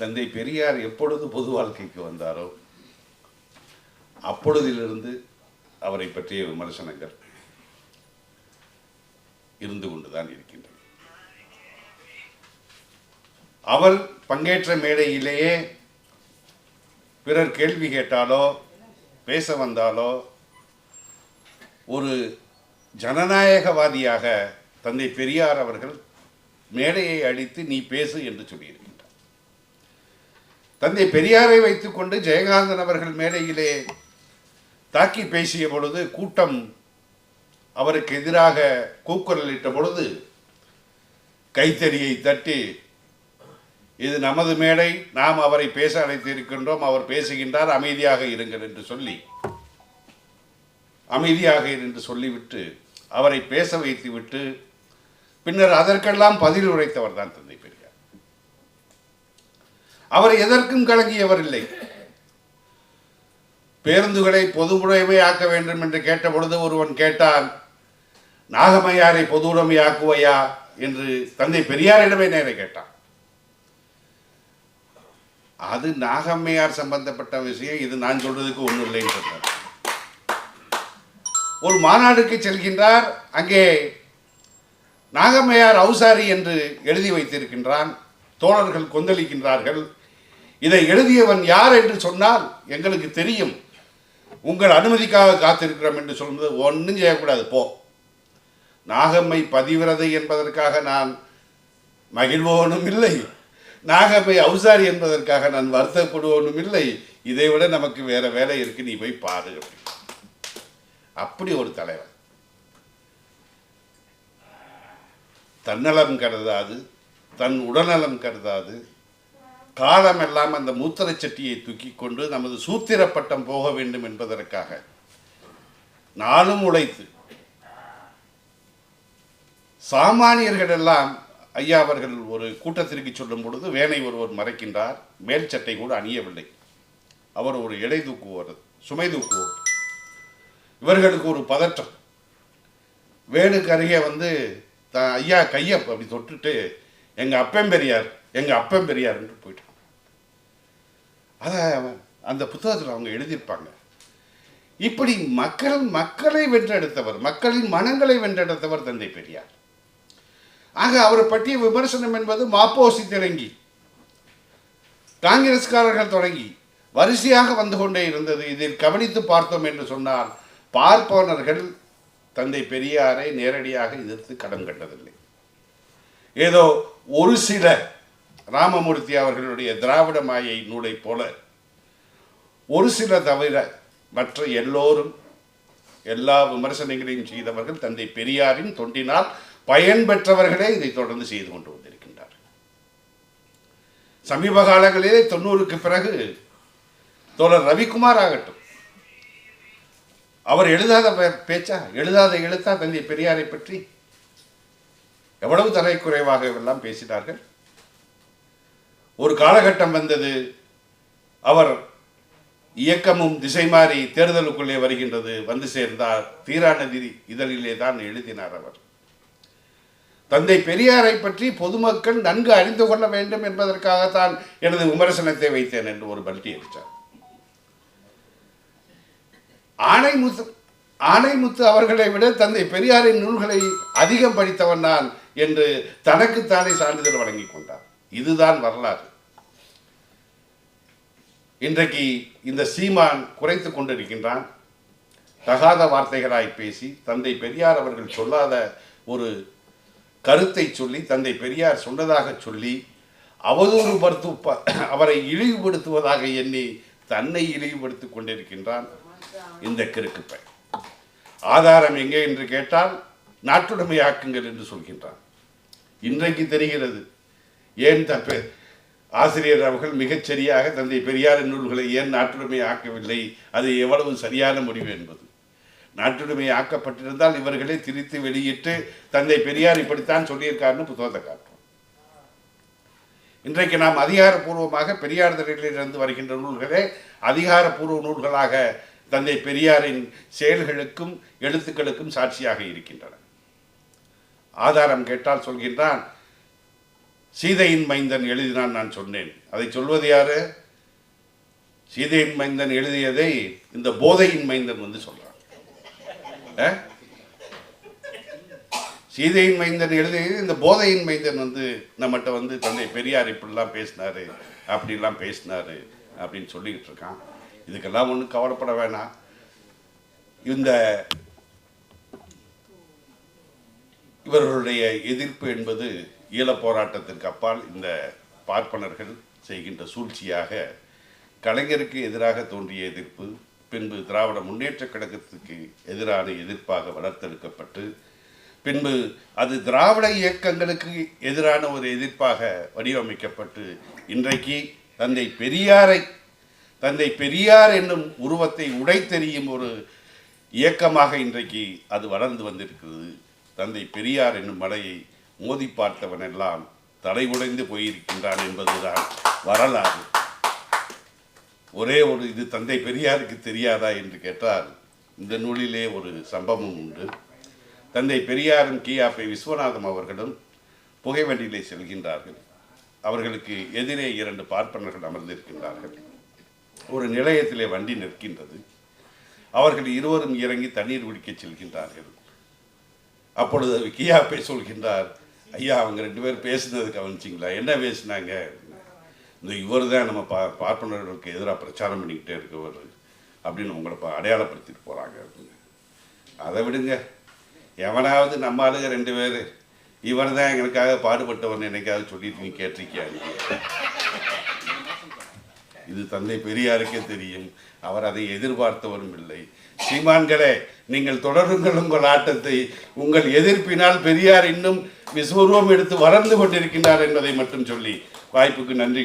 தந்தை பெரியார் எப்பொழுது பொது வாழ்க்கைக்கு வந்தாரோ அப்பொழுதிலிருந்து அவரை பற்றிய விமர்சனங்கள் இருந்து கொண்டுதான் இருக்கின்றன. அவர் பங்கேற்ற மேடையிலேயே பிறர் கேள்வி கேட்டாலோ பேச வந்தாலோ ஒரு ஜனநாயகவாதியாக தந்தை பெரியார் அவர்கள் மேடையை அடித்து நீ பேசு என்று சொல்லியிருக்கின்றார் தந்தை பெரியாரை வைத்துக்கொண்டு ஜெயகாந்தன் அவர்கள் மேடையிலே தாக்கி பேசிய பொழுது கூட்டம் அவருக்கு எதிராக கூக்குரலிட்ட பொழுது கைத்தறியை தட்டி இது நமது மேடை நாம் அவரை பேச அழைத்திருக்கின்றோம் அவர் பேசுகின்றார் அமைதியாக இருங்கள் என்று சொல்லி அமைதியாக என்று சொல்லிவிட்டு அவரை பேச வைத்துவிட்டு பின்னர் அதற்கெல்லாம் பதில் உரைத்தவர் தான் தந்தை. அவர் எதற்கும் கலங்கியவர் இல்லை. பேருந்துகளை பொதுவுடைமையாக்க வேண்டும் என்று கேட்ட பொழுது ஒருவன் கேட்டான் நாகமையாரை பொதுவுடைமையாக்குவையா என்று தந்தை பெரியாரிடமே நேர கேட்டான். அது நாகம்மையார் சம்பந்தப்பட்ட விஷயம். இது நான் சொல்றதுக்கு ஒன்றும் இல்லைன்னு சொன்னார். ஒரு மாநாடுக்கு செல்கின்றார். அங்கே நாகம்மையார் அவுசாரி என்று எழுதி வைத்திருக்கின்றான். தோழர்கள் கொந்தளிக்கின்றார்கள். இதை எழுதியவன் யார் என்று சொன்னால் எங்களுக்கு தெரியும். உங்கள் அனுமதிக்காக காத்திருக்கிறோம் என்று சொல்வது ஒன்றும் செய்யக்கூடாது. போ. நாகம்மை பதிவிரதை என்பதற்காக நான் மகிழ்வோனும் இல்லை. நாகம்மை அவுசாரி என்பதற்காக நான் வருத்தப்படுவோனும் இல்லை. இதை விட நமக்கு வேற வேலை இருக்கு. நீ போய் பாரு. அப்படி ஒரு தலைவர் தன்னலம் கருதாது தன் உடல்நலம் கருதாது காலமெல்லாம் அந்த மூத்திரச்சட்டியை தூக்கி கொண்டு நமது சூத்திர பட்டம் போக வேண்டும் என்பதற்காக நானும் உழைத்து சாமானியர்கள் எல்லாம் ஐயா அவர்கள் ஒரு கூட்டத்திற்கு சொல்லும் பொழுது வேனை ஒருவர் மறைக்கின்றார் மேல் சட்டை கூட அணியவில்லை. அவர் ஒரு இடை தூக்குவோர் சுமை தூக்குவோர். இவர்களுக்கு ஒரு பதற்றம். வேணுக்கு அருகே வந்து த ஐயா கையை அப்படி தொட்டுட்டு எங்கள் அப்பன் பெரியார் எங்கள் அப்பன் பெரியாருன்ட்டு போயிட்டான். அதை அந்த புத்தகத்தில் அவங்க எழுதியிருப்பாங்க. இப்படி மக்கள் மக்களை வென்றெடுத்தவர் மக்களின் மனங்களை வென்றெடுத்தவர் தந்தை பெரியார். ஆக அவரை பற்றிய விமர்சனம் என்பது மாப்போசி தொடங்கி காங்கிரஸ்காரர்கள் தொடங்கி வரிசையாக வந்து கொண்டே இருந்தது. இதில் கவனித்து பார்த்தோம் என்று சொன்னால் பார்ப்பனர்கள் தந்தை பெரியாரை நேரடியாக எதிர்த்து கடன் கண்டதில்லை ஏதோ ஒரு சில ராமமூர்த்தி அவர்களுடைய திராவிட மாயை நூலை போல ஒரு சில தவிர மற்ற எல்லோரும் எல்லா விமர்சனங்களையும் செய்தவர்கள் தந்தை பெரியாரின் தொண்டினால் பயன் பெற்றவர்களே இதை தொடர்ந்து செய்து கொண்டு வந்திருக்கின்றார் சமீப காலங்களிலே தொண்ணூறுக்கு பிறகு தோழர் ரவிக்குமார் ஆகட்டும் அவர் எழுதாத பே- பேச்சா? எழுதாத எழுத்தா தந்தை பெரியாரை பற்றி? எவ்வளவு தலைக்குறைவாக எல்லாம் பேசினார்கள்? ஒரு காலகட்டம் வந்தது. அவர் இயக்கமும் திசை மாறி தேர்தலுக்குள்ளே வருகின்றது. வந்து சேர்ந்தார். தீராநதி இதழிலே தான் எழுதினார் அவர். தந்தை பெரியாரை பற்றி பொதுமக்கள் நன்கு அறிந்து கொள்ள வேண்டும் என்பதற்காகத்தான் எனது விமர்சனத்தை வைத்தேன் என்று ஒரு பல்டி அடித்தார். ஆணைமுத்து ஆணைமுத்து அவர்களை விட தந்தை பெரியாரின் நூல்களை அதிகம் படித்தவன் நான் என்று தனக்குத்தானே சான்றிதழ் வழங்கிக் கொண்டார். இதுதான் வரலாறு. இன்றைக்கு இந்த சீமான் குறைத்து கொண்டிருக்கின்றான். தகாத வார்த்தைகளாய் பேசி தந்தை பெரியார் அவர்கள் சொல்லாத ஒரு கருத்தை சொல்லி தந்தை பெரியார் சொன்னதாக சொல்லி அவதூறு படுத்து ப- அவரை இழிவுபடுத்துவதாக எண்ணி தன்னை இழிவுபடுத்தி கொண்டிருக்கின்றான் இந்த கிறுக்குப்பை ஆதாரம் எங்கே என்று கேட்டால் நாட்டுடைமையாக்குங்கள் என்று சொல்கின்றான். இன்றைக்கு தெரிகிறது ஏன் தப்பு? ஆசிரியர் அவர்கள் மிகச் சரியாக தந்தை பெரியாரின் நூல்களை ஏன் நாட்டுடைமை ஆக்கவில்லை அது எவ்வளவு சரியான முடிவு என்பது. நாட்டுடைமை ஆக்கப்பட்டிருந்தால் இவர்களை திரித்து வெளியிட்டு தந்தை பெரியார் இப்படித்தான் சொல்லியிருக்காருன்னு புத்தகத்தை காட்டும் இன்றைக்கு நாம் அதிகாரப்பூர்வமாக பெரியார் திரையிலிருந்து வருகின்ற நூல்களே அதிகாரப்பூர்வ நூல்களாக தந்தை பெரியாரின் செயல்களுக்கும் எழுத்துக்களுக்கும் சாட்சியாக இருக்கின்றன. ஆதாரம் கேட்டால் சொல்கின்றான் சீதையின் மைந்தன் எழுதினான் நான் சொன்னேன். அதை சொல்வது யாரு? சீதையின் மைந்தன் எழுதியதை இந்த போதையின் மைந்தன் வந்து சொல்றான். சீதையின் மைந்தன் எழுதியது இந்த போதையின் மைந்தன் வந்து நம்மகிட்ட வந்து தந்தை பெரியார் இப்படிலாம் பேசினாரு அப்படிலாம் பேசினாரு அப்படின்னு சொல்லிக்கிட்டு இருக்கான். இதுக்கெல்லாம் ஒன்றும் கவலைப்பட வேணாம். இந்த இவர்களுடைய எதிர்ப்பு என்பது ஈழப் போராட்டத்திற்கு அப்பால் இந்த பார்ப்பனர்கள் செய்கின்ற சூழ்ச்சியாக கலைஞருக்கு எதிராக தோன்றிய எதிர்ப்பு பின்பு திராவிட முன்னேற்றக் கழகத்துக்கு எதிரான எதிர்ப்பாக வளர்த்தெடுக்கப்பட்டு பின்பு அது திராவிட இயக்கங்களுக்கு எதிரான ஒரு எதிர்ப்பாக வடிவமைக்கப்பட்டு இன்றைக்கு தந்தை பெரியாரை தந்தை பெரியார் என்னும் உருவத்தை உடைத்தெறியும் ஒரு இயக்கமாக இன்றைக்கு அது வளர்ந்து வந்திருக்கிறது. தந்தை பெரியார் என்னும் மலையை மோதி பார்த்தவனெல்லாம் தலை உடைந்து போயிருக்கின்றான் என்பதுதான் வரலாறு. ஒரே ஒரு இது தந்தை பெரியாருக்கு தெரியாதா என்று கேட்டால் இந்த நூலிலே ஒரு சம்பவம் உண்டு. தந்தை பெரியாரும் கியாப்பை விஸ்வநாதம் அவர்களும் புகைவண்டியிலே செல்கின்றார்கள். அவர்களுக்கு எதிரே இரண்டு பார்ப்பனர்கள் அமர்ந்திருக்கின்றார்கள். ஒரு நிலையத்திலே வண்டி நிற்கின்றது. அவர்கள் இருவரும் இறங்கி தண்ணீர் குடிக்கச் செல்கின்றார்கள். அப்பொழுது கியாப்பை சொல்கின்றார் ஐயா அவங்க ரெண்டு பேரும் பேசுனது கவனிச்சிங்களா? என்ன பேசினாங்க? இந்த இவர் தான் நம்ம பா பார்ப்பனர்களுக்கு எதிராக பிரச்சாரம் பண்ணிக்கிட்டே இருக்கவர் அப்படின்னு உங்களை பா அடையாளப்படுத்திட்டு போகிறாங்க அப்படின்னு. அதை விடுங்க. எவனாவது நம்ம ஆளுங்க ரெண்டு பேர். இவர் தான் எங்களுக்காக பாடுபட்டவர்னு என்னைக்காவது சொல்லிட்டு நீ கேட்டிருக்கியா நீ? இது தந்தை பெரியாருக்கே தெரியும். அவர் அதை எதிர்பார்த்தவரும் இல்லை. சீமான்களே நீங்கள் தொடருங்கள் உங்கள் ஆட்டத்தை. உங்கள் எதிர்ப்பினால் பெரியார் இன்னும் விஸ்வரூபம் எடுத்து வளர்ந்து கொண்டிருக்கின்றார் என்பதை மட்டும் சொல்லி வாய்ப்புக்கு நன்றி